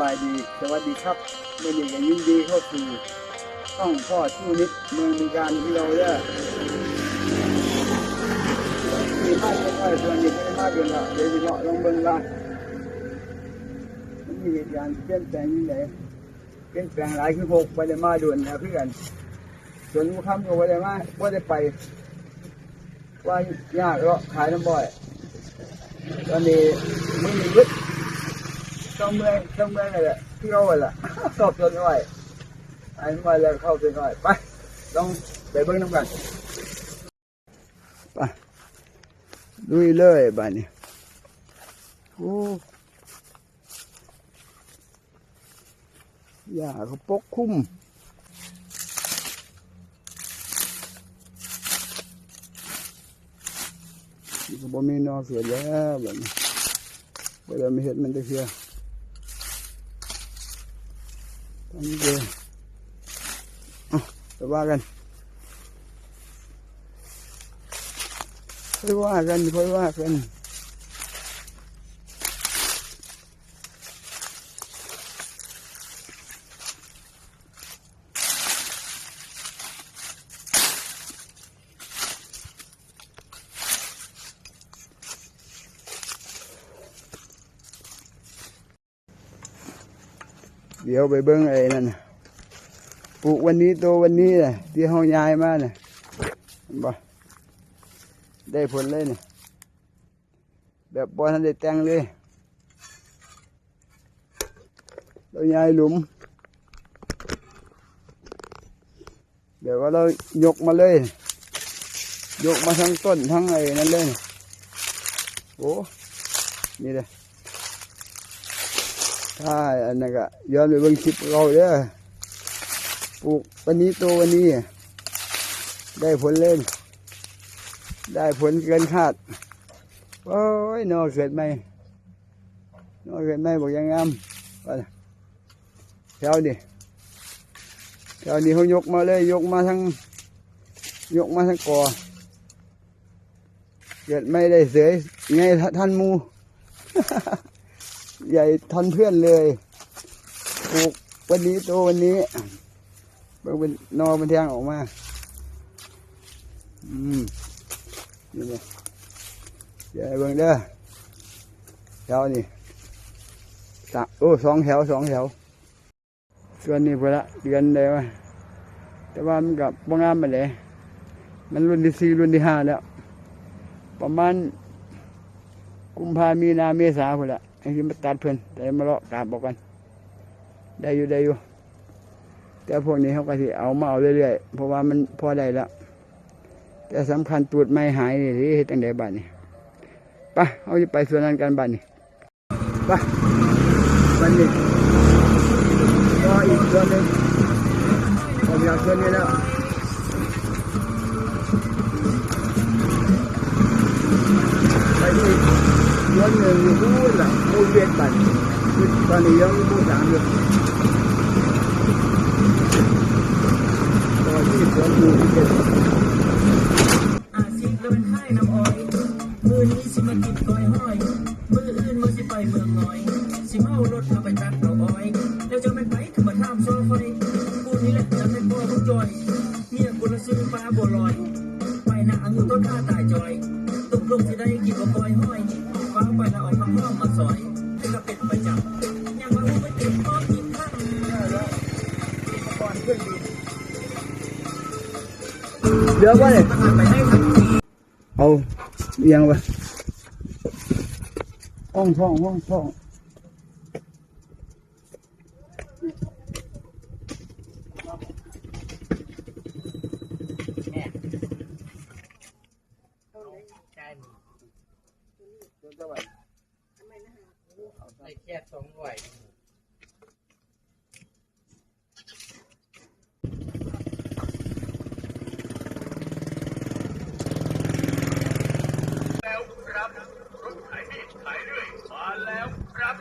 สบายดี สวัสดีครับเมื่อนี้ก็ยินดีเข้าสู่ช่องพ่อชูนิดเมืองมีการที่เราเนี่ยมีมากก็ค่อยส่วนนี้ได้มากเกินละเดี๋ยวจะเลาะลงเบิ่งละมันมีเหตุการณ์เปลี่ยนแปลงยังไงเปลี่ยนแปลงหลายคือหกไปได้มาด่วนนะเพื่อนส่วนผู้ค้ำก็ไปได้มาว่าได้ไป ว่ายากเลาะขายน้ำบ่อยตอนนี้ไม่มีวุฒิ ต้องเมื่อยต้องเมื่อยเลยแหละที่เราแหละสอบจนหน่อยไอ้มาแล้วเข้าไปหน่อยไปลองไปเบิ้งน้ำกันไปลุยเลยบ้านนี้โอ้ยาเขาปกคลุมก็บ่มีนอเสือแล้วแบบนี้เวลาไม่เห็นมันจะเชื่ อันนี้เดียวเอาไปว่ากันค่อยว่ากันค่อยว่ากัน เดี๋ยวไปเบิ้งไอ้นั่นปลูกวันนี้โตวันนี้นะที่เฮาย้ายมานะเห็นบ่ได้ผลเลยน่ะแบบบ่ทันได้แต่งเลยเราย้ายหลุมเดี๋ยวว่าเรายกมาเลย ยกมาทั้งต้นทั้งไอ้นั่นเลยนะโอ้ นี่เลย ถ้าอันนั้นก็ย้อนไปเบิ่งคลิปเราเด้อปลูกวันนี้โตวันนี้ ได้ผลเล่น ได้ผลเกินคาดโอ้ยนอเกิดไหมนอเกิดไหมบอกยังงามว่าน่ะแถวนี่แถวนี้เขายกมาเลย ยกมาทั้ง ยกมาทั้งกอเกิดไม่ได้เสยไงท่านมู ใหญ่ทันเพื่อนเลยปลูกวันนี้โตวันนี้เบิ่งเป็นนอเป็นแทงออกมา อืมนี่เนี่ยให้เบิ่งเด้อแถวนี่สะโอ้สองแถวสองแถว ส่วนนี้พอละเดือนได้ว่าแต่ว่ามันกับบ่งามไปเลยมันรุ่นที่สี่รุ่นที่ห้าแล้ว ประมาณกุมภามีนาเมษาพอละ ไอ้ที่มาตัดเพิ่นแต่มาเลาะกราบบอกกัน ได้อยู่ได้อยู่ แต่พวกนี้เขาก็สิเอามาเอาเรื่อยๆ เพราะว่ามันพอได้แล้ว แต่สำคัญตูดไม่หายนี่ที่ตั้งแต่บ้านนี่ไปเอาจะไปส่วนนั้นกันบ้านนี่ไปบ้านนี้ก็อีกส่วนหนึ่งออกจากส่วนนี้แล้วไปที่ ย้อนหนึ่งอยู่พูดละมูเวียนบัตรตอนนี้ยังมูสามอยู่ตอนที่สองมูเวีย เดี๋ยวไปเอาเอียงไปห้องท่องห้องท่อง ไอ้แค่สองร้อย แล้วครับรถขายนี่ขายเรื่อยมาแล้วครับ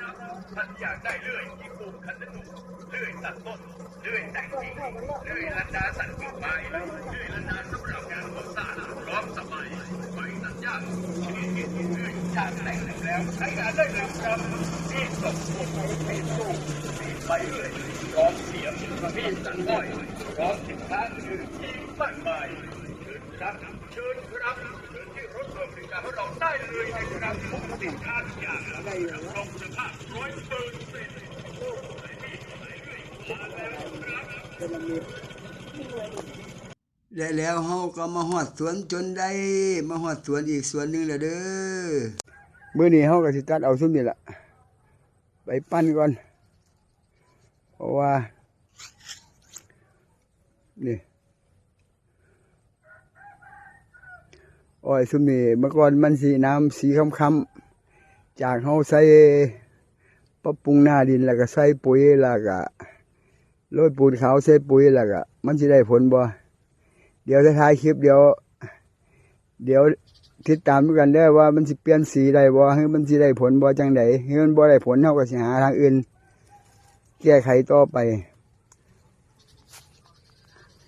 ท่านอยากได้เลื่อยที่ปลูกคันธนูเลื่อยตัดต้นเลื่อยแต่งกิ่งเลื่อยลันดาสันกิ่งไม้เลื่อยลันดาสำหรับงานก่อสร้างพร้อมสมัยไฟตัดหญ้าชนิดที่เลื่อย ชาติแต่งแล้ว ใช้งานได้เลยครับนี่ส่งพวกเราไปสู้ไปเลยพร้อมเสียงประเภทสันด้อยพร้อมสินค้าอื่นที่มากมายเชิญครับเชิญครับเชิญที่รถเพิ่มบริการของเราได้เลยนะครับทุกสินค้าทุกอย่างได้รับรองคุณภาพร้อยเปอร์เซ็นต์ ได้แล้วเฮาก็มาฮอดสวนจนได้ มาฮอดสวนอีกสวนหนึ่งแล้วเด้อมื้อนี้เฮาก็สิตัดเอาซุ่มนี่ล่ะไปปั้นก่อนเพราะว่านี่อ้อยซุ่มนี่เมื่อก่อนมันสีน้ำสีค้ำๆจากเฮาใส่ปรับปรุงหน้าดินแล้วก็ใส่ปุ๋ยแล้วก็โรยปูนขาวใส่ปุ๋ยแล้วก็มันสิได้ผลบ่ เดี๋ยวจะถ่ายคลิปเดี๋ยว เดี๋ยวติดตามด้วยกันได้ว่ามันสิเปลี่ยนสีได้บ่ให้มันสิได้ผลบ่จังไดให้มันบ่ได้ผลเฮาก็สิหาทางอื่น แก้ไขต่อไป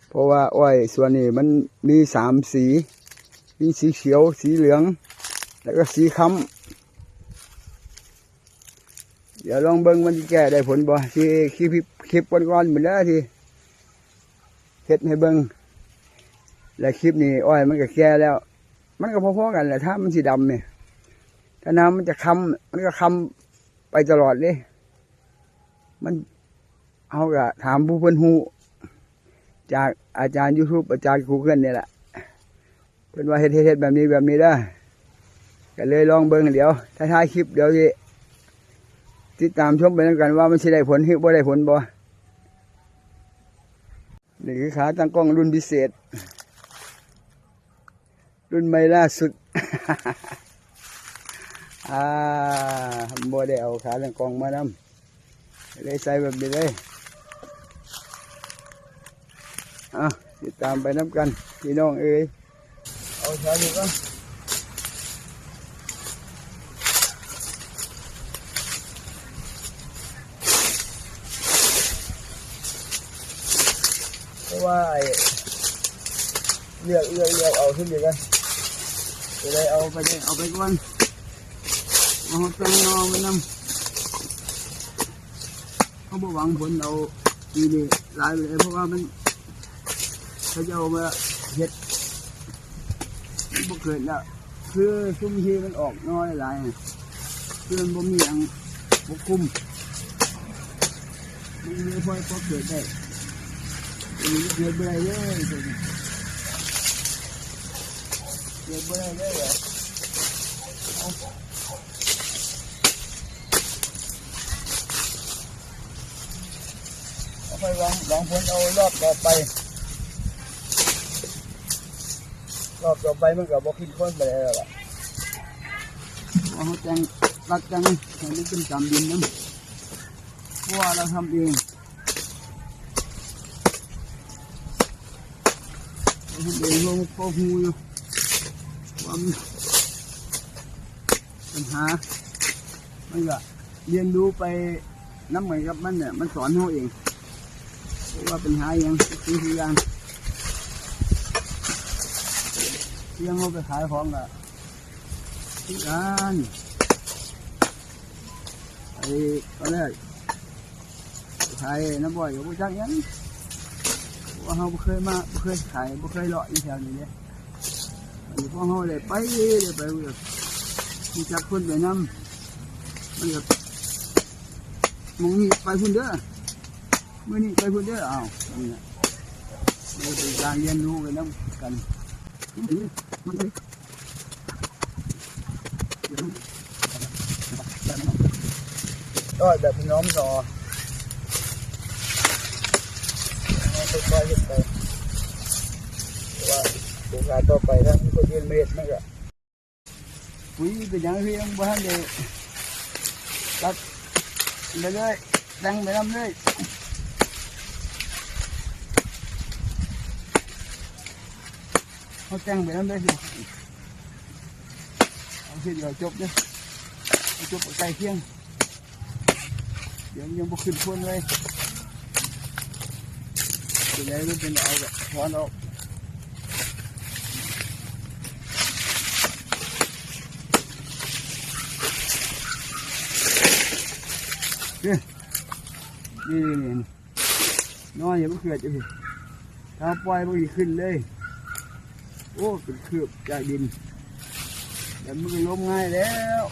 เพราะว่าอ้อยส่วนนี้มันมีสามสี มีสีเขียว สีเหลือง แล้วก็สีค้ำเดี๋ยวลองเบิ่งมันแก้ได้ผลบ่ที่คลิปคลิปก่อนๆเหมือนเด้อที่เฮ็ดให้เบิ่ง และคลิปนี้อ้อยมันก็แก่แล้ว มันก็พอๆกันแหละถ้ามันสีดำเนี่ยถ้าน้ำมันจะค้ำมันก็ค้ำไปตลอดเลยมันเอากะถามผู้เพิ่นหูจากอาจารย์ยูทูบอาจารย์กูเกิลเนี่ยแหละเพิ่นว่าเฮ็ดเฮ็ดแบบนี้แบบนี้ได้ก็เลยลองเบิ่งเดี๋ยว ถ้าท้ายคลิปเดี๋ยวสิติดตามชมไปแล้วกันว่ามันสิได้ผลหรือบ่ได้ผลบ่นี่คือขาตั้งกล้องรุ่นพิเศษ รุ่นใหม่ล่าสุด อ่าบ่ได้เอาขาตั้งกองมานำเลยใส่แบบนี้เลยอะติดตามไปน้ำกัน พี่น้องเอ้ยเอาใช้ดูก่อนเพราะว่าเลือกเลือกเลือกเอาขึ้นดีกัน จะได้เอาไปได้เอาไปก่อนเอาแตงนอไปนนำเขาบอกหวังผลเอาปีนี้หลายเลยเพราะว่ามันเขาจะเอามาเฮ็ดบ่เกิดแล้วคือซุ่มทีมันออกน้อยหลายน่ะคือนบ่มีอังบ่คุมมันเลยพอพอเกิดได้อันนี้เกิดได้เลยตัวนี้ เดี๋ยวเบอร์เลยเหรอเอาไปวางวางพ้นเอารอบต่อไป รอบต่อไปมันก็บบอกขึ้นพ้นไปแล้วล่ะเอาจังรักจังให้มันเป็นจำดินน้ำเพราะว่าเราทำเองเราทำเองเราพอหูอยู่ ความปัญหา มันก็เรียนรู้ไปน้ำเหมือนกับมันเนี่ยมันสอนเราเองว่าปัญหาอย่างสิ่งทุกอย่างเที่ยงเราไปขายของก็ทุกการไอ้ตอนแรกขายน้ำบ่อยกับผู้จักหยังว่าเราบ่เคยมาบ่เคยขายบ่เคยเลาะอยู่แถวนี้เลย อันนี้พอเขาเลยไปเลยไปเลยมีจับคนไปนำมันก็มองนี่ไปพุ่นเด้อมื่อนี้ไปพุ่นเด้ออ้าวนี่แหละมันเป็นการเรียนรู้กันน้ำกันก็แบบพี่น้องต่อไปไปไป โอกาสต่อไปถ้ามีคนเรียนเมตรมันก็ปุ๋ยเป็นอย่างที่ยังบ้านเลยตัดเรื่อยดังไปน้ำเลยเขาแจ้งไปน้ำเลยสิเอาสิเดี๋ยวจบเนี่ยจบใกลเคียงเดี๋ยวยังบุกขึ้นพ้นเลยเดี๋ยวนี้เป็นเอาแบบถอนออก นี่นี่นี่นอนอย่าเพิ่งเกิดจะพี่ถ้าปล่อยมันขึ้นเลย โอ้เป็นคืบจากดินแต่มันก็ล้มง่ายแล้ว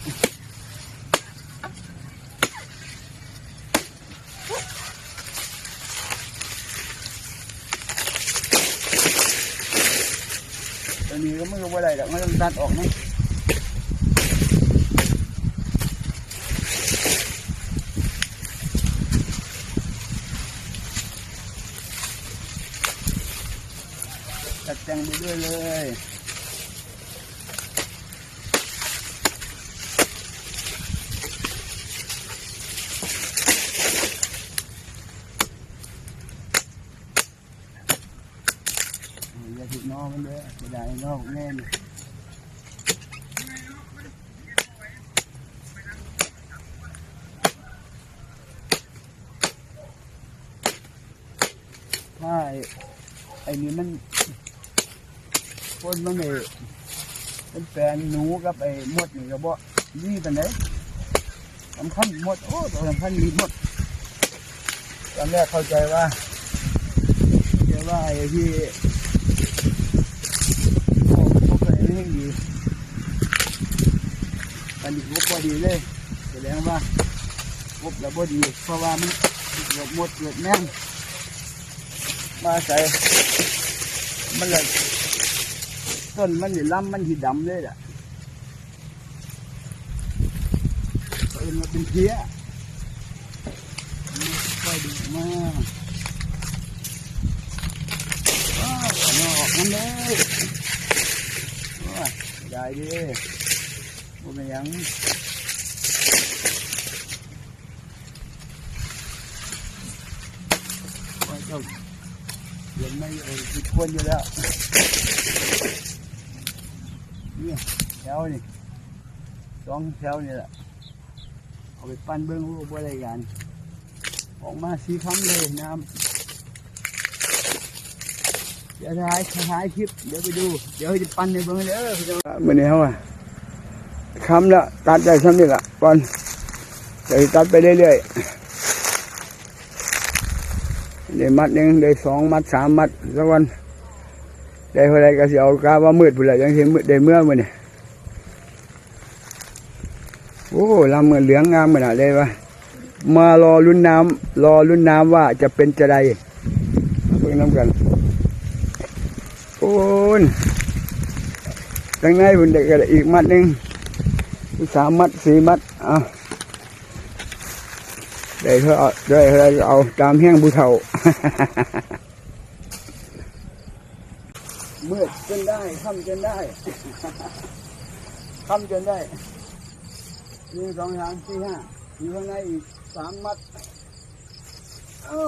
ตอนนี้ก็ไม่รู้ว่าอะไรหรอกไม่ต้องตัดออกนะตั้วยเลยอย่าถูกนอกมันเลยไม่ได้นอกแน่นถ้าไอ้ไอ้นี่มัน คนมันเลยเป็นแฟนหนูกับไอ้มดนี่ก็บ่นี่เป็นไหนสำคัญมดโอ้ตัวสำคัญมีมดตอนแรกเข้าใจว่าเข้าใจว่าไอ้ที่โอ้พวกอะไรไม่ให้ดีอันนี้พวกพอดีเลยแสดงว่าพวกแล้วพอดี เพราะว่ามันเกิดหมดเกิดแม่งมาใส่มันเลย ต้นมันนี่ลำมันที่ดำเลยล่ะเอ็นมาเป็นเพี้ยค่อยดีมากว้าวออกมันเลยโอ้ยได้ดิบ่เป็นยังว่าเจ้าเห็นไหมเออคิดควรอยู่แล้ว นี่แถวนี่สองแถวนี่แหละเอาไปปั้นเบิ้องรูปอะไรกันออกมาสีคำเลยน้ำเดี๋ยวถ่ายถ่ายคลิปเดี๋ยวไปดู เดี๋ยวจะปั้นในเบิ้องเด้อพี่น้อมื่อนี้เขาอะคำละตัดได้ซ้ำนี่ละก่อนเดี๋ยวตัดไปเรื่อยๆได้มัดหนึ่งได้สองมัดสามมัดสักวัน ได้เท่าไรก็สิเอากาว่ามืดพุ่นละยังเห็นมืดได้เมื่อมื่อนี่ยโอ้ลำเงินเหลืองงามขนาดเลยวะมารอลุ้นน้ำรอลุ้นน้ำว่าจะเป็นจะไดเพิ่งน้ำกันโอ้ยตั้งในบุญเด็กอีกมัดหนึ่งสามมัดสี่มัดเอาได้เท่าเอาได้เท่าไรเอาตามแห้งผู้เฒ่า มืดจนได้ค่ำจนได้ค่ำจนได้หนึ่งสองสามสี่ห้าอยู่ข้างในอีกสามมัดเอ้า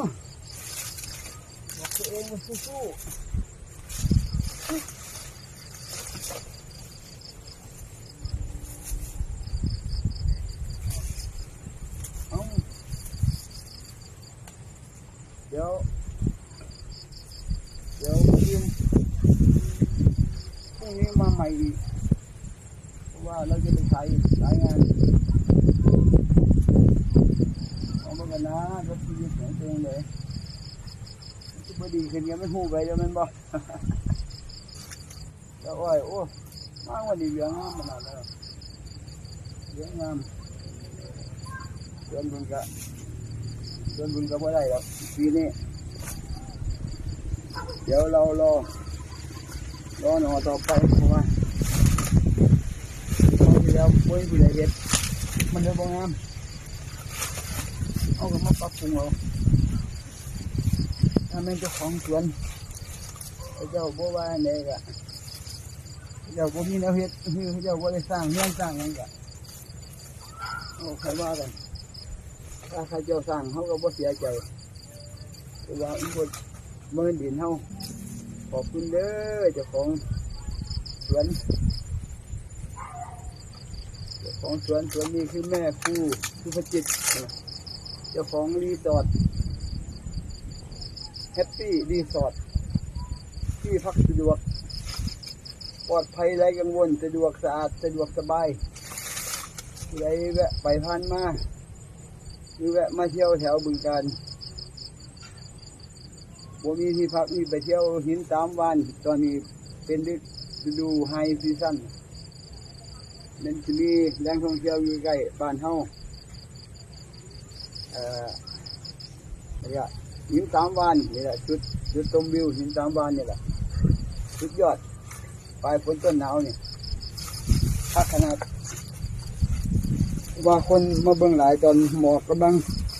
บอกตัวเองว่าสู้ๆเอาเดี๋ยว เดี๋ยวพิมพรุ่งนี้ มาใหม่อีกเพราะว่าเราจะไปขายขายงานเอามากันนะรถที่ยืนของตัวเองเลยมันจะไม่ดีขึ้นยังไม่หูไปแล้วมันบ่แล้วโอ้ยโอ้มากกว่านี้เหลืองงามขนาดนั้นเหลืองงามเดือนบุญก็เดือนบุญก็บ่ได้หรอกปีนี้เดี๋ยวเรารอรอหนอต่อไปเพราะว่า คราวที่แล้วป่วยผู้ใดเห็ดมันเลยบ่งามเอาก็มาปรับปรุงเอาถ้าแม่นเจ้าของสวนเจ้าบ่ว่าไหนก็เจ้าบ่มีแนวเฮ็ดคือเจ้าบ่ได้สร้างเรือนสร้างหยังก็เอาใครว่ากันถ้าใครเจ้าสร้างเขาก็บ่เสียใจเว่าอีกคนเมื่อดินเขาขอบคุณเด้อเจ้าของสวน ของสวนสวนนี้คือแม่ครูคือพระจิตเจ้าของรีสอร์ทแฮปปี้รีสอร์ทที่พักสะดวก ปลอดภัยไร้กังวลสะดวกสะอาดสะดวกสบายผู้ใดแวะไปผ่านมาหรือแวะมาเที่ยวแถวบึงการบ่มีที่พักมีไปเที่ยวหินสามวันตอนนี้เป็นฤดูไฮซีซั่น นั่นจะมีแหล่งท่องเที่ยวอยู่ใกล้บ้านเฮาเอ่อนี่ละหินสามวันนี่แหละจุดจุดชมวิวหินสามวันนี่แหละสุดยอดปลายฝนต้นหนาวนี่พักขนาดว่าคนมาเบิ่งหลายตอนหมอกกำลัง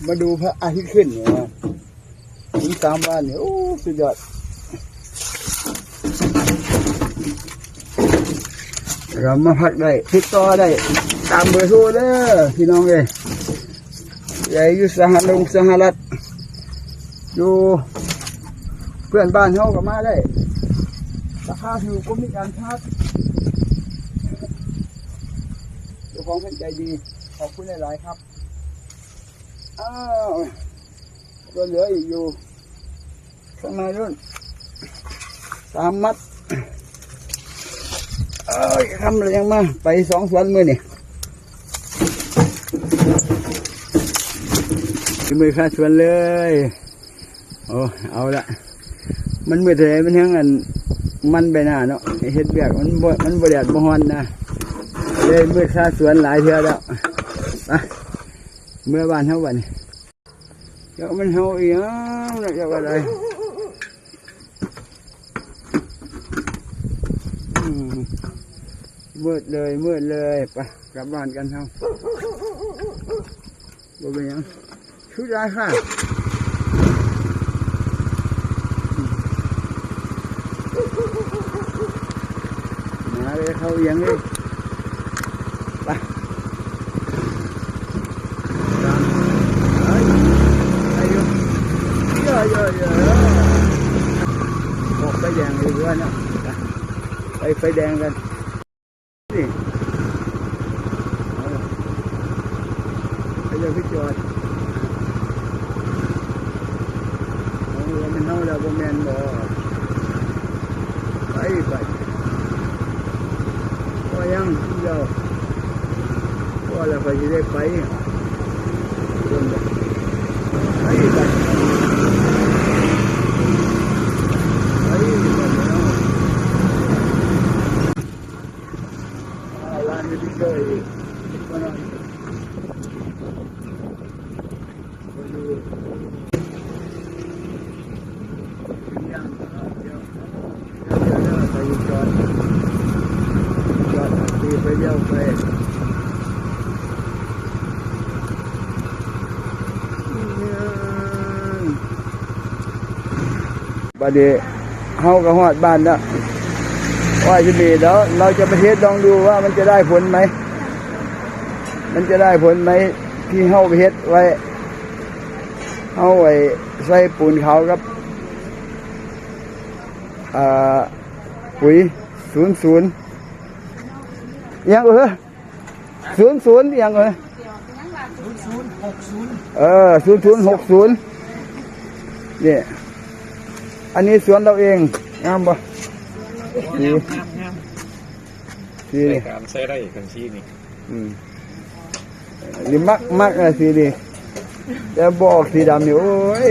มาดูพระอาทิตย์ขึ้นเนี่ยนะถึงสามบ้านนี่โอ้สุดยอด เรามาพักได้ติดต่อได้ ตามเบอร์โทรเด้อพี่น้องเลยใหญ่อยู่สหรัฐสหรัฐอยู่เพื่อนบ้านเขาก็มาได้ราคาถูกก็มีการพักเจ้าของเป็นใจดี ขอบคุณหลาย ๆ ครับ อ้าวก็เหลืออีกอยู่ข้างในนู่นสามมัด เอ้ยทำอะไรยังมาไปสองสวนมือนี่มือค่าสวนเลย โอ้เอาละมันมือเท่าไหรมันทั้งอันมันไปหน้าเนาะเฮ็ดเบียกมันบมันบ่แดดบ่ฮอนนะเลยมือค่าสวนหลายเทื่อแล้วไปเมื่อบานเฮาบันเดี๋ยวมันเฮาอีกอะเดี๋ยวอะไรอืม มืดเลยมืดเลยไปกลับบ้านกันเฮาบ่เป็นยังชุดได้ค่ะมาเลยเขาเอียงเลยไปไปไปแดงเลยว่านะไปไฟแดงกันเอาล่ะไปเจอพี่จอดเอาว่ามันเน่าแล้ว บ่แมนบ่ไปไปก็ยังเดียวว่าแล้วก็จะได้ไปเรื่องไปไปแล้วร้านนี้ที่เคยมาหน่อยมาดูยังเดี๋ยวเดี๋ยวเดี๋ยวไปจอดจอดตีไปเดียวไป บัดนี้เฮาก็ฮอดบ้านแล้วว่าจะมีแล้ว เราจะไปเทสลองดูว่ามันจะได้ผลไหม มันจะได้ผลไหมที่เฮาไปเฮ็ดไว้เฮาไว้ใส่ปูนขาวกับอ่าปุ๋ยศูนย์ศูนย์ยังเออศูนย์ศูนย์ยังเออศูนย์หกศูนย์เออศูนย์ศูนย์หกศูนย์เนี่ย อันนี้สวนเราเองงามปะดีงามงามดีใส่การใส่ได้กันชีนี่อืมดีมักมักอะสีดีแต่บอกสีดำนี่โอ้ย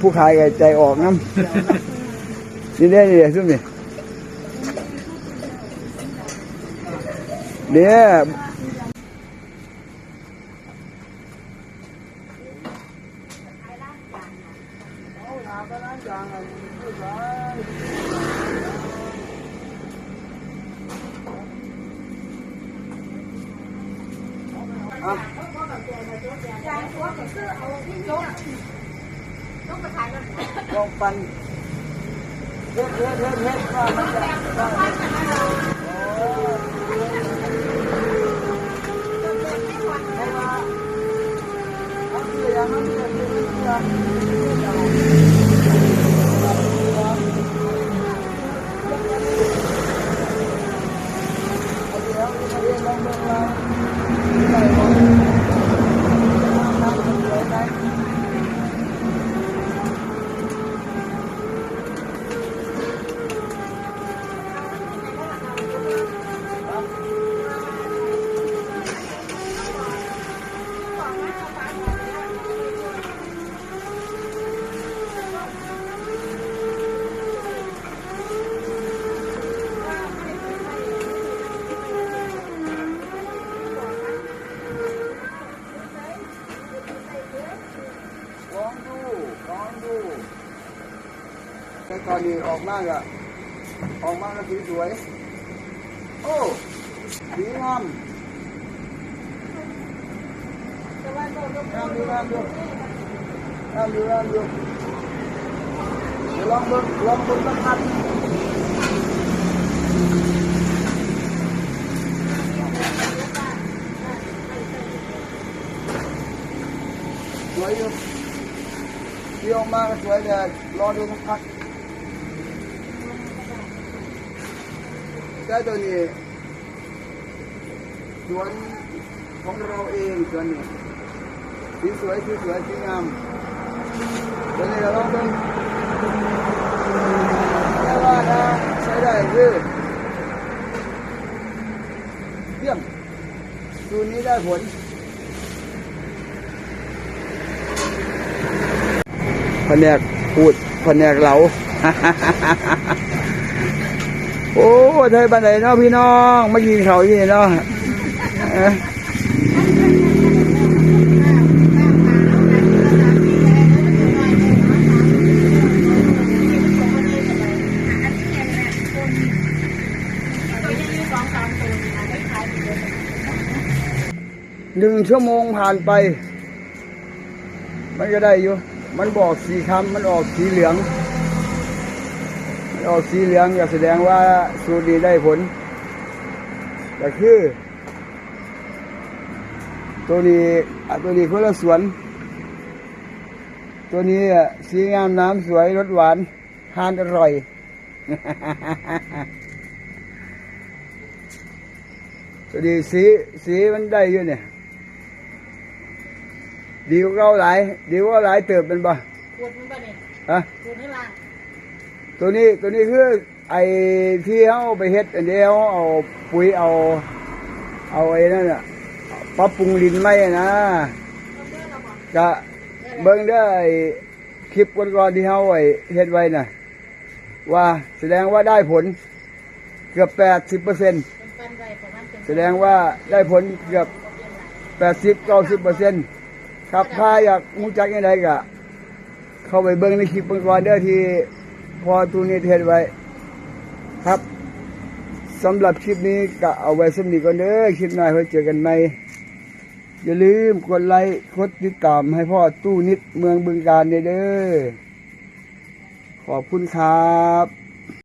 ผู้ขายก็ใจออกน้ำนี่ได้นี่ซุ่มนี่เนี่ยลองปันเฮ็ดเฮ็ดเฮ็ดเฮ็ดว่ามันจะได้ให้ว่าเอาเสียมันจะเป็นเสีย เแตอนนี้ออกมากอะออกมากก็สีสวย โอ้สีงามงามดูงามดูงามดูงามดูลองเบิ่งลองเบิ่งสักพันสวยอยู่ที่ออกมาก็สวยแต่รอดูสักพัก ได้ตัวนี้สวนของเราเองสวนนี้สีสวยสีสวยสีงามตัวนี้เราลองดูแค่ว่าถ้าใช้ได้คือเยี่ยมตัวนี้ได้ผลแผนกพูดแผนกเหลา โอ้ไทยบ้านไหนเนาะพี่น้องมากินเขาอยู่นี่เนาะหนึ่งชั่วโมงผ่านไป มันก็ได้อยู่ มันบอกสีคำมันออกสีเหลือง ออกสีเหลืองก็แสดงว่าสูตรนี้ได้ผล ก็คือ ตัวนี้อะตัวนี้คนละสวน ตัวนี้อะสีงามน้ำสวยรสหวานทานอร่อย ตัวนี้สีสีมันได้อยู่เนี่ย ดีกว่าเราหลาย ดีกว่าหลายเติบเป็นบ่ขวดมันบ่เนี่ยฮะขวดให้ล่าง ตัวนี้ตัวนี้คือไอ้ที่เขาไปเฮ็ดอันเดียวเอาปุ๋ยเอาเอาไอ้นั่นน่ะปรับปรุงดินไม่นะก็เบิ่งได้อไอ้คลิปก่อนๆที่เขาไอ้เฮ็ดไว้น่ะ ว่าแสดงว่าได้ผลเกือบแปดสิบเปอร์เซ็นต์เป็นปันไว้ประมาณเป็นแสดงว่าได้ผลเกือบแปดสิบเก้าสิบเปอร์เซ็นต์ครับถ้าอยากมูจักยังไงก็เข้าไปเบิ่งในคลิปก่อนๆเด้อที่ พอตูนี้เทศไว้ ครับสำหรับคลิปนี้ก็เอาไว้สำนีก่อนเด้อคลิปหน้าไว้เจอกันใหม่อย่าลืมกดไลค์กดติดตามให้พ่อตู้นิดเมืองบึงการเด้อขอบคุณครับ